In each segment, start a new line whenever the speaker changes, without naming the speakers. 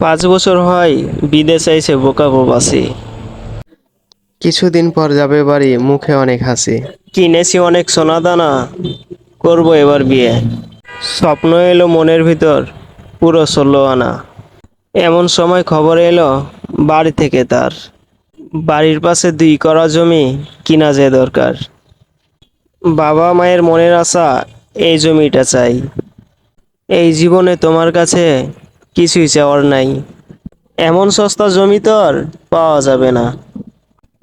পাঁচ বছর হয় বিদেশ আইছে বোকা প্রবাসী
কিছুদিন পর যাবে বাড়ি মুখে অনেক হাসি।
কিনেছি অনেক সোনা দানা করব এবার বিয়ে। স্বপ্ন এলো মনের ভিতর পুরো ষোলো আনা। এমন সময় খবর এলো বাড়ি থেকে তার। বাড়ির পাশে দুই করা জমি কিনা যে দরকার। বাবা মায়ের মনের আশা এই জমিটা চাই। এই জীবনে তোমার কাছে কিছুই চাওয়ার নাই। এমন সস্তা জমি তো আর পাওয়া যাবে না।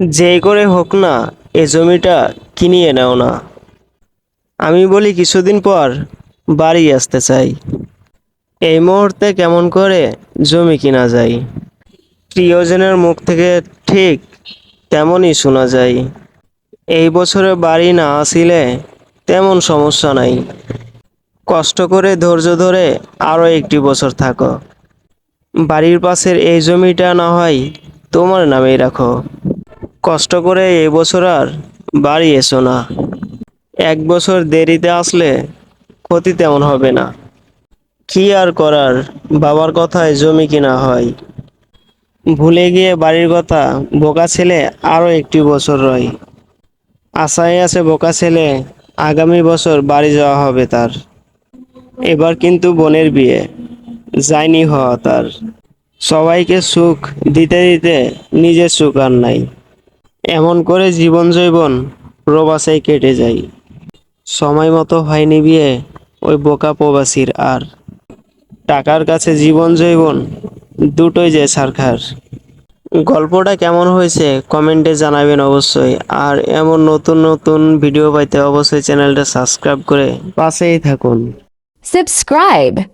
যেই করে হোক না, এ জমিটা কিনিয়ে নাও না। আমি বলি কিছুদিন পর বাড়ি আসতে চাই। এই মুহূর্তে কেমন করে জমি কিনা যায়। প্রিয়জনের মুখ থেকে ঠিক তেমনই শোনা যায়। এই বছরে বাড়ি না আসিলে তেমন সমস্যা নাই। কষ্ট করে, ধৈর্য ধরে আরও একটি বছর থাকো। বাড়ির পাশের এই জমিটা না হয় তোমার নামেই রাখো। কষ্ট করে এই বছর আর বাড়ি এসো না। এক বছর দেরিতে আসলে ক্ষতি তেমন হবে না। কি আর করার, বাবার কথায় জমি কিনা হয়। ভুলে গিয়ে বাড়ির কথা, বোকা ছেলে আরও একটি বছর রয়। আশায় আছে বোকা ছেলে, আগামী বছর বাড়ি যাওয়া হবে তার। এবার কিন্তু বোনের বিয়ে। যায়নি হওয়া তার। সবাইকে সুখ দিতে দিতে নিজের সুখ আর নাই। এমন করে জীবন জৈবন প্রবাসেই কেটে যায়। সময় মতো হয়নি বিয়ে ওই বোকা প্রবাসীর আর। টাকার কাছে জীবন জৈবন দুটোই যে সারখার গল্পটা কেমন হয়েছে কমেন্টে জানাবেন অবশ্যই। আর এমন নতুন নতুন ভিডিও পাইতে অবশ্যই চ্যানেলটা সাবস্ক্রাইব করে পাশেই থাকুন।
Subscribe.